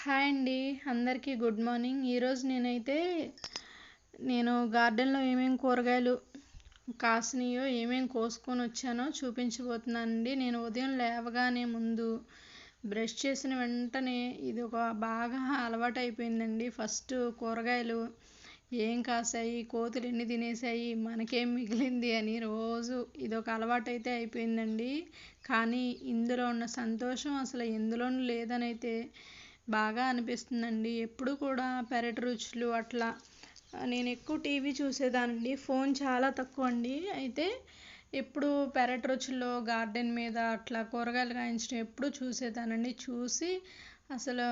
Hi అండి. అందరికీ good morning. ఈరోజు నేనైతే నేను గార్డెన్లో ఏమేమి కూరగాయలు కాసినాయో ఏమేమి కోసుకొని వచ్చానో చూపించబోతున్నానండి నేను ఉదయం లేవగానే ముందు బ్రష్ చేసిన వెంటనే ఇది ఒక బాగా అలవాటు అయిపోయిందండి. ఫస్ట్ కూరగాయలు ఏం కాసాయి కోతులు ఎన్ని తినేసాయి మనకేం మిగిలింది అని రోజు ఇది ఒక అలవాటు అయితే అయిపోయిందండి. కానీ ఇందులో ఉన్న సంతోషం అసలు ఎందులోనూ లేదనైతే బాగా అనిపిస్తుందండి. ఎప్పుడు కూడా పెరటి రుచులు అట్లా. నేను ఎక్కువ టీవీ చూసేదానండి. ఫోన్ చాలా తక్కువ అండి అయితే ఎప్పుడు పెరటి రుచుల్లో గార్డెన్ మీద అట్లా కూరగాయలు కాయించడం ఎప్పుడు చూసేదానండి. చూసి అసలు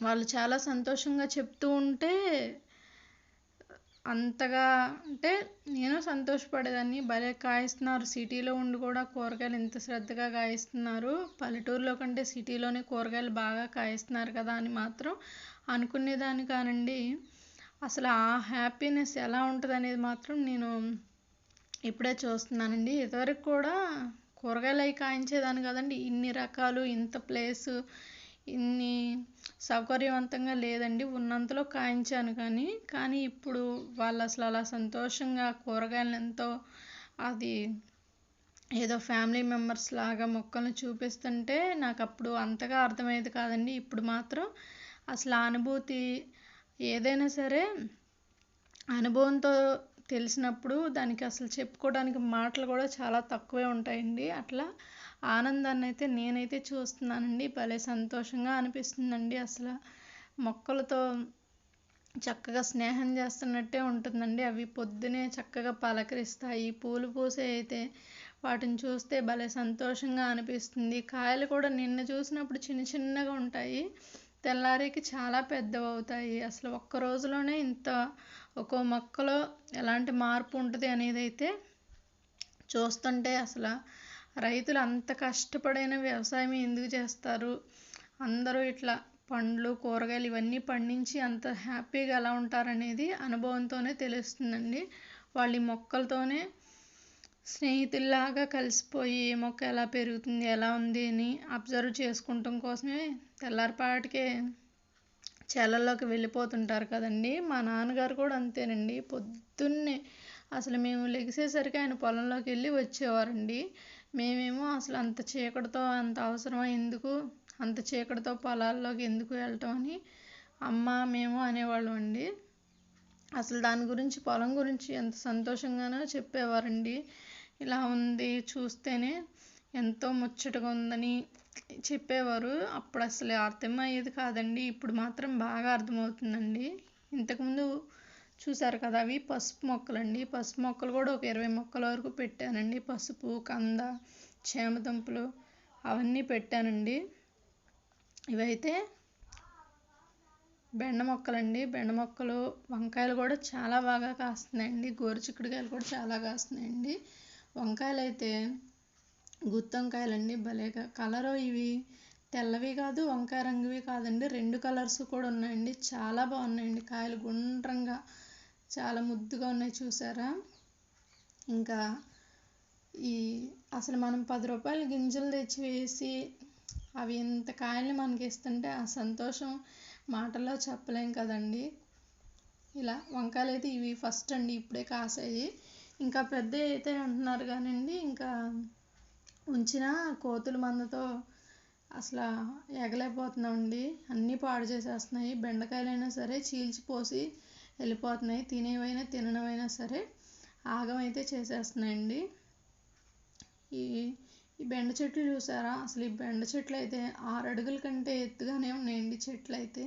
వాళ్ళు చాలా సంతోషంగా చెప్తూ ఉంటే అంతగా అంటే నేను సంతోషపడేదాన్ని. భలే కాయిస్తున్నారు. సిటీలో ఉండి కూడా కూరగాయలు ఇంత శ్రద్ధగా కాయిస్తున్నారు. పల్లెటూరులో కంటే సిటీలోనే కూరగాయలు బాగా కాయిస్తున్నారు కదా అని మాత్రం అనుకునేదాన్ని కానండి. అసలు ఆ హ్యాపీనెస్ ఎలా ఉంటుంది అనేది మాత్రం నేను ఇప్పుడే చూస్తున్నానండి. ఇదివరకు కూడా కూరగాయలు అవి కాయించేదాన్ని కదండి. ఇన్ని రకాలు ఇంత ప్లేసు ఇన్ని సౌకర్యవంతంగా లేదండి. ఉన్నంతలో కాయించాను కానీ కానీ ఇప్పుడు వాళ్ళు అసలు అలా సంతోషంగా కూరగాయలను ఎంతో అది ఏదో ఫ్యామిలీ మెంబర్స్ లాగా మొక్కలను చూపిస్తుంటే నాకు అప్పుడు అంతగా అర్థమయ్యేది కాదండి. ఇప్పుడు మాత్రం అసలు ఆ అనుభూతి ఏదైనా సరే అనుభవంతో తెలిసినప్పుడు దానికి అసలు చెప్పుకోవడానికి మాటలు కూడా చాలా తక్కువే ఉంటాయండి. అట్లా ఆనందాన్ని అయితే నేనైతే చూస్తున్నానండి. భలే సంతోషంగా అనిపిస్తుందండి అసలు. మొక్కలతో చక్కగా స్నేహం చేస్తున్నట్టే ఉంటుందండి. అవి పొద్దునే చక్కగా పలకరిస్తాయి. పూలు పూసే అయితే వాటిని చూస్తే భలే సంతోషంగా అనిపిస్తుంది. కాయలు కూడా నిన్న చూసినప్పుడు చిన్న చిన్నగా ఉంటాయి. తెల్లారికి చాలా పెద్దవి అవుతాయి. అసలు ఒక్క రోజులోనే ఇంత ఒక్కో మొక్కలో ఎలాంటి మార్పు ఉంటుంది అనేది అయితే చూస్తుంటే అసలు రైతులు అంత కష్టపడైన వ్యవసాయం ఎందుకు చేస్తారు? అందరూ ఇట్లా పండ్లు కూరగాయలు ఇవన్నీ పండించి అంత హ్యాపీగా ఎలా ఉంటారనేది అనుభవంతోనే తెలుస్తుందండి. వాళ్ళు ఈ మొక్కలతోనే స్నేహితుల్లాగా కలిసిపోయి ఏ మొక్క ఎలా పెరుగుతుంది ఎలా ఉంది అని అబ్జర్వ్ చేసుకుంటాం కోసమే తెల్లారిపాటికే చేలల్లోకి వెళ్ళిపోతుంటారు కదండి. మా నాన్నగారు కూడా అంతేనండి. పొద్దున్నే అసలు మేము లెగిసేసరికి ఆయన పొలంలోకి వెళ్ళి వచ్చేవారండి. మేమేమో అసలు అంత చీకటితో అంత అవసరమా ఎందుకు? అంత చీకటితో పొలాల్లోకి ఎందుకు వెళ్ళటం అని అమ్మ మేము అనేవాళ్ళం అండి. అసలు దాని గురించి పొలం గురించి ఎంత సంతోషంగానో చెప్పేవారండి. ఇలా ఉంది చూస్తేనే ఎంతో ముచ్చటగా ఉందని చెప్పేవారు. అప్పుడు అసలు అర్థమయ్యేది కాదండి. ఇప్పుడు మాత్రం బాగా అర్థమవుతుందండి. ఇంతకుముందు చూసారు కదా అవి పసుపు మొక్కలండి. పసుపు మొక్కలు కూడా ఒక ఇరవై మొక్కల వరకు పెట్టానండి. పసుపు కంద చేమదుంపలు అవన్నీ పెట్టానండి. ఇవైతే బెండ మొక్కలండి. బెండ మొక్కలు వంకాయలు కూడా చాలా బాగా కాస్తున్నాయండి. గోరు చిక్కుడుకాయలు కూడా చాలా కాస్తున్నాయండి. వంకాయలు అయితే గుత్తి వంకాయలండి భలేగా కలరు ఇవి తెల్లవి కాదు వంకాయ రంగువి కాదండి. రెండు కలర్స్ కూడా ఉన్నాయండి. చాలా బాగున్నాయండి కాయలు గుండ్రంగా చాలా ముద్దుగా ఉన్నాయి చూసారా? ఇంకా ఈ అసలు మనం పది రూపాయల గింజలు తెచ్చి వేసి అవి ఇంత కాయల్ని మనకి ఇస్తుంటే ఆ సంతోషం మాటల్లో చెప్పలేం కదండి. ఇలా వంకాయలు అయితే ఇవి ఫస్ట్ అండి ఇప్పుడే కాసాయి. ఇంకా పెద్ద అయితే అంటున్నారు కానివ్వండి ఇంకా ఉంచిన కోతుల మందతో అసలు ఎగలేకపోతున్నామండి. అన్నీ పాడు చేసేస్తున్నాయి. బెండకాయలైనా సరే చీల్చిపోసి వెళ్ళిపోతున్నాయి. తినేవైనా తిననవైనా సరే ఆగమైతే చేసేస్తున్నాయండి. ఈ ఈ బెండ చెట్లు చూసారా? అసలు ఈ బెండ చెట్లు అయితే ఆరు అడుగుల కంటే ఎత్తుగానే ఉన్నాయండి చెట్లు అయితే.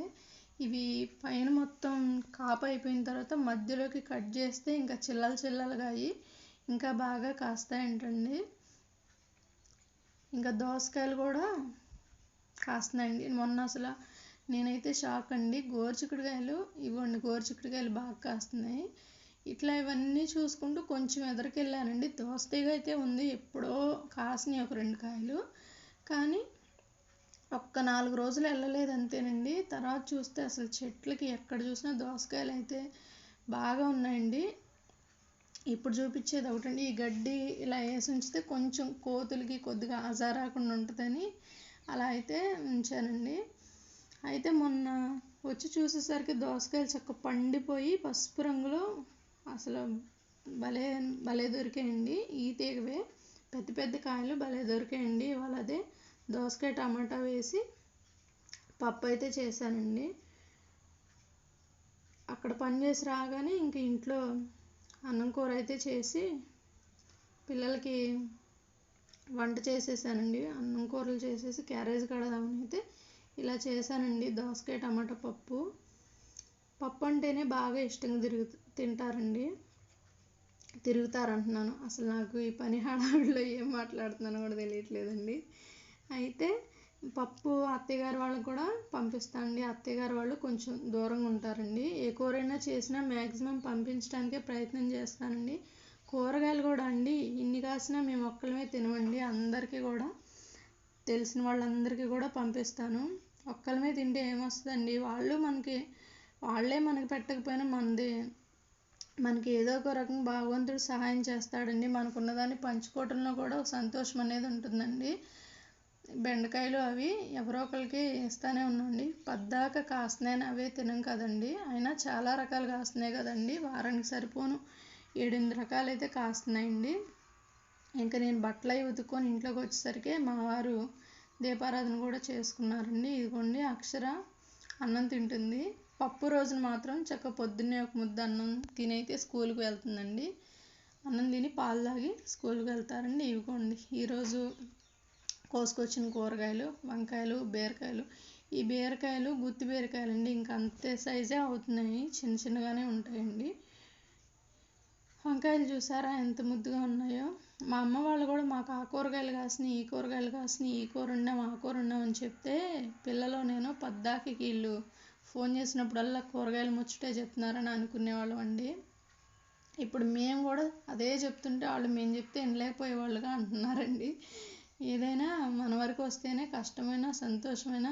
ఇవి పైన మొత్తం కాపు అయిపోయిన తర్వాత మధ్యలోకి కట్ చేస్తే ఇంకా చిల్లలు చిల్లలుగా అయ్యి ఇంకా బాగా కాస్తాయంటండి. ఇంకా దోసకాయలు కూడా కాస్తున్నాయండి. మొన్న అసలు నేనైతే షాక్ అండి. గోరుచిక్కుడుకాయలు ఇవ్వండి. గోరుచిక్కుడుకాయలు బాగా కాస్తున్నాయి. ఇట్లా ఇవన్నీ చూసుకుంటూ కొంచెం ఎదరికి వెళ్ళానండి దోసతీగ అయితే ఉంది. ఎప్పుడో కాసినాయి ఒక రెండు కాయలు. కానీ ఒక్క నాలుగు రోజులు వెళ్ళలేదు అంతేనండి. తర్వాత చూస్తే అసలు చెట్లకి ఎక్కడ చూసినా దోసకాయలు అయితే బాగా ఉన్నాయండి. ఇప్పుడు చూపించేది ఒకటండి. ఈ గడ్డి ఇలా వేసి ఉంచితే కొంచెం కోతులకి కొద్దిగా ఆజా రాకుండా ఉంటుందని అలా అయితే ఉంచానండి. అయితే మొన్న వచ్చి చూసేసరికి దోసకాయలు చక్క పండిపోయి పసుపు రంగులో అసలు భలే భలే దొరికాయండి. ఈ తీగవే. పెద్ద పెద్ద కాయలు భలే దొరికాయండి. ఇవాళ అదే దోసకాయ టమాటా వేసి పప్పు అయితే చేశానండి. అక్కడ పని చేసి రాగానే ఇంక ఇంట్లో అన్నం కూర అయితే చేసి పిల్లలకి వంట చేసేసానండి. అన్నం కూరలు చేసేసి క్యారేజ్ కడదామని అయితే ఇలా చేశానండి. దోసకాయ టమాటా పప్పు. పప్పు అంటేనే బాగా ఇష్టంగా తిరుగు తింటారండి. తిరుగుతారంటున్నాను. అసలు నాకు ఈ పని హడావిడిలో ఏం మాట్లాడుతున్నానో కూడా తెలియట్లేదండి. అయితే పప్పు అత్తయ్యగారు వాళ్ళకి కూడా పంపిస్తానండి అత్తయ్యగారు వాళ్ళు కొంచెం దూరంగా ఉంటారండి. ఏ కూరైనా చేసినా మ్యాక్సిమం పంపించడానికే ప్రయత్నం చేస్తానండి. కూరగాయలు కూడా అండి. ఇన్ని కాసినా మేము ఒక్కలమే తినమండి. అందరికీ కూడా తెలిసిన వాళ్ళందరికీ కూడా పంపిస్తాను. ఒక్కలమే తింటే ఏమొస్తుందండి? వాళ్ళు మనకి వాళ్ళే మనకి పెట్టకపోయినా మనది మనకి ఏదో ఒక రకం భగవంతుడు సహాయం చేస్తాడండి. మనకున్నదాన్ని పంచుకోవటంలో కూడా ఒక సంతోషం అనేది ఉంటుందండి. బెండకాయలు అవి ఎవరో ఒకరికి ఇస్తానే ఉన్నాండి పద్దాక కాస్తున్నాయని అవే తినం కదండి. అయినా చాలా రకాలు కాస్తున్నాయి కదండి. వారానికి సరిపోను. ఏడెనిమిది రకాలు అయితే కాస్తున్నాయండి ఇంకా నేను బట్టలు అవి ఉతుక్కొని ఇంట్లోకి వచ్చేసరికి మా వారు దీపారాధన కూడా చేసుకున్నారండి. ఇదిగోండి అక్షర అన్నం తింటుంది. పప్పు రోజున మాత్రం చక్క పొద్దున్నే ఒక ముద్ద అన్నం తినైతే స్కూల్కి వెళ్తుందండి. అన్నం తిని పాలు తాగి స్కూల్కి వెళ్తారండి. ఇవిగోండి ఈరోజు కోసుకొచ్చిన కూరగాయలు వంకాయలు బీరకాయలు. ఈ బీరకాయలు గుత్తి బీరకాయలు అండి ఇంకా అంతే సైజే అవుతున్నాయి. చిన్న చిన్నగానే ఉంటాయండి. వంకాయలు చూసారా? ఎంత ముద్దుగా ఉన్నాయో. మా అమ్మ వాళ్ళు కూడా మాకు ఆ కూరగాయలు కాసినాయి ఈ కూరగాయలు కాసినాయి ఈ కూర ఉన్నాం ఆ కూర ఉన్నామని అని చెప్తే పిల్లలు నేను పద్దాకి వీళ్ళు ఫోన్ చేసినప్పుడల్లా కూరగాయలు ముచ్చటే చెప్తున్నారని అనుకునేవాళ్ళం అండి. ఇప్పుడు మేము కూడా అదే చెప్తుంటే వాళ్ళు మేము చెప్తే వినలేకపోయేవాళ్ళుగా అంటున్నారండి. ఏదైనా మన వరకు వస్తేనే కష్టమైన సంతోషమైన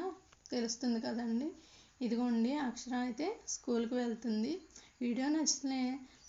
తెలుస్తుంది కదండి. ఇదిగోండి అక్షర అయితే స్కూల్కి వెళ్తుంది. వీడియో నచ్చితే